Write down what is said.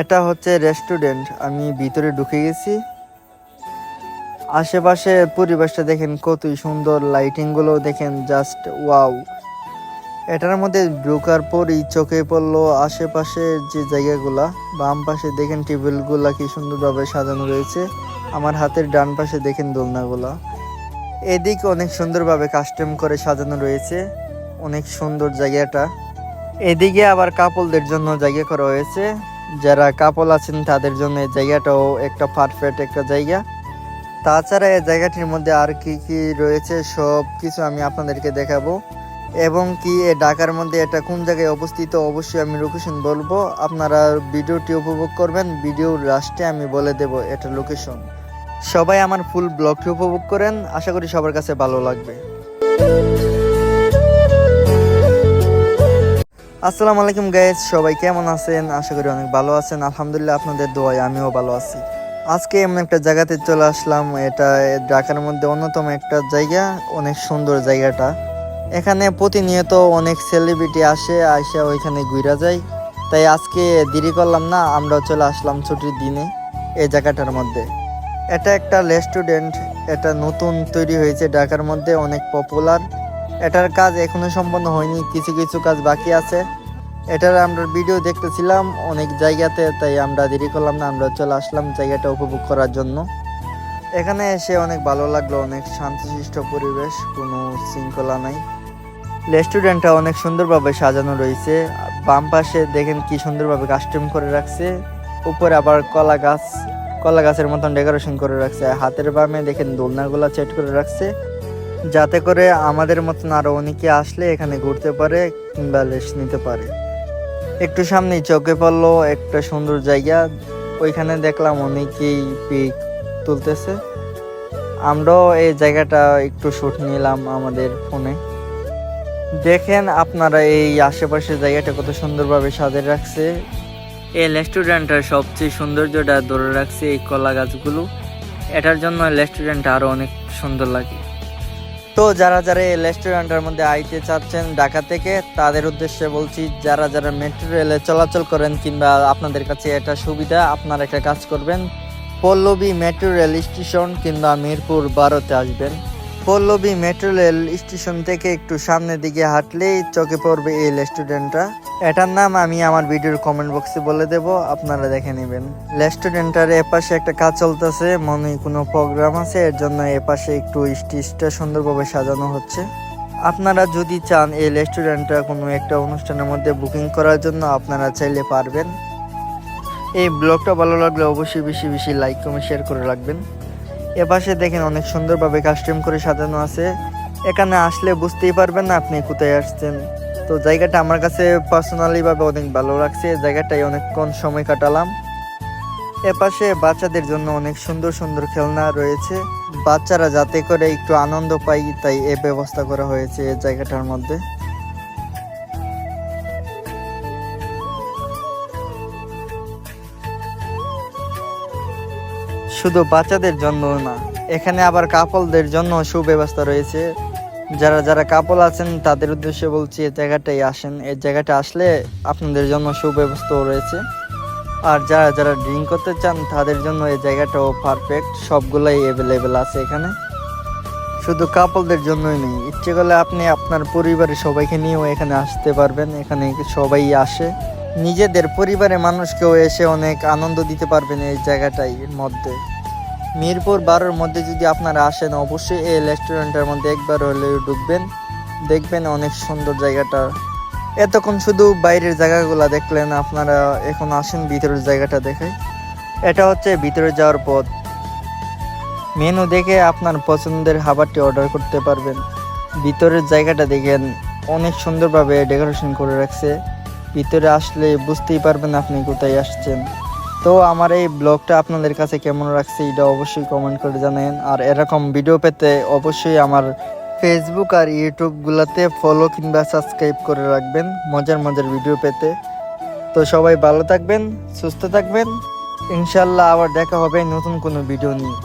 এটা হচ্ছে রেস্টুরেন্ট আমি ভিতরে ঢুকে গেছি। আশেপাশে পরিবেশটা দেখেন কতই সুন্দর লাইটিংগুলো দেখেন জাস্ট ওয়াও এটার মধ্যে ঢোকার পরই চোখে পড়ল আশেপাশের যে জায়গাগুলা, বাম পাশে দেখেন টেবিলগুলা কি সুন্দরভাবে সাজানো রয়েছে। আমার হাতের ডান পাশে দেখেন দোলনাগুলা। এদিক অনেক সুন্দরভাবে কাস্টম করে সাজানো রয়েছে। অনেক সুন্দর জায়গাটা। এদিকে আবার কাপলদের জন্য জায়গা করা হয়েছে। যারা কাপল আছেন, তাদের জন্য এই জায়গাটাও একটা পারফেক্ট একটা জায়গা। তাছাড়া এই জায়গাটির মধ্যে আর কি কি রয়েছে, সব কিছু আমি আপনাদেরকে দেখাবো। এবং কি এ ঢাকার মধ্যে এটা কোন জায়গায় অবস্থিত, অবশ্যই আমি লোকেশন বলব। আপনারা ভিডিওটি উপভোগ করবেন, ভিডিওর লাস্টে আমি বলে দেব এটা লোকেশন সবাই আমার ফুল ব্লগটি উপভোগ করেন, আশা করি সবার কাছে ভালো লাগবে। আসসালামু আলাইকুম গাইজ সবাই কেমন আছেন? আশা করি অনেক ভালো আছেন। আলহামদুলিল্লাহ আপনাদের দোয়ায় আমিও ভালো আছি। আজকে এমন একটা জায়গাতে চলে আসলাম। এটা ঢাকার মধ্যে অন্যতম একটা জায়গা, অনেক সুন্দর জায়গাটা। এখানে প্রতিনিয়ত অনেক সেলিব্রিটি আসে আসে ওইখানে ঘুরা যায়। তাই আজকে দেরি করলাম না, আমরাও চলে আসলাম ছুটির দিনে এই জায়গাটার মধ্যে। এটা একটা রেস্টুরেন্ট এটা নতুন তৈরি হয়েছে ঢাকার মধ্যে, অনেক পপুলার এটার কাজ এখনও সম্পন্ন হয়নি, কিছু কিছু কাজ বাকি আছে। এটার আমরা ভিডিও দেখতেছিলাম অনেক জায়গাতে, তাই আমরা দেরি করলাম না, আমরা চলে আসলাম জায়গাটা উপভোগ করার জন্য। এখানে এসে অনেক ভালো লাগল, অনেক শান্তশিষ্ট পরিবেশ, কোনো শৃঙ্খলা নাই। রেস্টুরেন্টটা অনেক সুন্দরভাবে সাজানো রয়েছে। বাম পাশে দেখেন কি সুন্দরভাবে কাস্টম করে রাখছে। উপরে আবার কলা গাছ, কলা গাছের মতন ডেকোরেশন করে রাখছে। হাতের বামে দেখেন দোলনাগুলা সেট করে রাখছে। যাতে করে আমাদের মতন আরও অনেকে আসলে এখানে ঘুরতে পারে কিংবা লেস নিতে পারে। একটু সামনে চোখে পড়ল, একটা সুন্দর জায়গা। ওইখানে দেখলাম অনেকেই পিক তুলতেছে। আমরাও এই জায়গাটা একটু শুট নিলাম আমাদের ফোনে দেখেন আপনারা এই আশেপাশের জায়গাটা কত সুন্দরভাবে সাজিয়ে রাখছে। এই রেস্টুরেন্টের সবচেয়ে সৌন্দর্যটা ধরে রাখছে এই কলা গাছগুলো। এটার জন্য রেস্টুরেন্টটা আরও অনেক সুন্দর লাগে। তো যারা যারা এই রেস্টুরেন্টের মধ্যে আইতে চাচ্ছেন ঢাকা থেকে, তাদের উদ্দেশ্যে বলছি, যারা যারা মেট্রো রেলে চলাচল করেন কিংবা আপনাদের কাছে এটা সুবিধা, আপনারা একটা কাজ করবেন। পল্লবী মেট্রো রেল স্টেশন কিংবা মিরপুর বারোতে আসবেন। পল্লবী মেট্রো রেল স্টেশন থেকে একটু সামনের দিকে হাঁটলেই চোখে পড়বে এই রেস্টুরেন্টটা। এটার নাম আমি আমার ভিডিওর কমেন্ট বক্সে বলে দেব, আপনারা দেখে নেবেন। রেস্টুরেন্টটার এপাশে একটা কাজ চলতেছে, মনে কোনো প্রোগ্রাম আছে? এর জন্য এপাশে একটু স্টেজটা সুন্দরভাবে সাজানো হচ্ছে। আপনারা যদি চান এই রেস্টুরেন্টটা কোনো একটা অনুষ্ঠানের মধ্যে বুকিং করার জন্য, আপনারা চাইলে পারবেন। এই ব্লগটা ভালো লাগলে অবশ্যই বেশি বেশি লাইক কমেন্ট শেয়ার করে রাখবেন। এপাশে দেখেন অনেক সুন্দরভাবে কাস্টম করে সাজানো আছে। এখানে আসলে বুঝতেই পারবেন না আপনি কোথায় আসছেন। তো জায়গাটা আমার কাছে পার্সোনালি ভাবে অনেক ভালো লাগছে। জায়গাটায় অনেকক্ষণ সময় কাটালাম। এপাশে বাচ্চাদের জন্য অনেক সুন্দর সুন্দর খেলনা রয়েছে। বাচ্চারা যাতে করে একটু আনন্দ পাই তাই এ ব্যবস্থা করা হয়েছে এই জায়গাটার মধ্যে। শুধু বাচ্চাদের জন্য না, এখানে আবার কাপলদের জন্য সুব্যবস্থা রয়েছে। যারা যারা কাপল আছেন, তাদের উদ্দেশ্যে বলছি, এই জায়গাটাই আসেন। এই জায়গাটা আসলে আপনাদের জন্য সুব্যবস্থাও রয়েছে। আর যারা যারা ড্রিঙ্ক করতে চান, তাদের জন্য এই জায়গাটাও পারফেক্ট সবগুলাই অ্যাভেলেবেল আছে এখানে। শুধু কাপলদের জন্যই নেই। ইচ্ছে করলে আপনি আপনার পরিবারের সবাইকে নিয়েও এখানে আসতে পারবেন। এখানে সবাই আসে। নিজেদের পরিবারের মানুষকেও এসে অনেক আনন্দ দিতে পারবেন এই জায়গাটাই মধ্যে। মিরপুর বারোর মধ্যে যদি আপনারা আসেন, অবশ্যই এই রেস্টুরেন্টের মধ্যে একবার হলেও ঢুকবেন। দেখবেন অনেক সুন্দর জায়গাটা। এতক্ষণ শুধু বাইরের জায়গাগুলো দেখলেন, আপনারা এখন আসেন ভিতরের জায়গাটা দেখে এটা হচ্ছে ভিতরে যাওয়ার পথ। মেনু দেখে আপনার পছন্দের খাবারটি অর্ডার করতে পারবেন। ভিতরের জায়গাটা দেখেন, অনেক সুন্দরভাবে ডেকোরেশন করে রাখছে। ভিতরে আসলে বুঝতেই পারবেন আপনি কোথায় আসছেন। তো আমার এই ব্লগটা আপনাদের কাছে কেমন রাখছে এটা অবশ্যই কমেন্ট করে জানেন আর এরকম ভিডিও পেতে অবশ্যই আমার ফেসবুক আর ইউটিউবগুলোতে ফলো কিংবা সাবস্ক্রাইব করে রাখবেন, মজার মজার ভিডিও পেতে। তো সবাই ভালো থাকবেন, সুস্থ থাকবেন। ইনশাল্লাহ আবার দেখা হবে নতুন কোনো ভিডিও নিয়ে।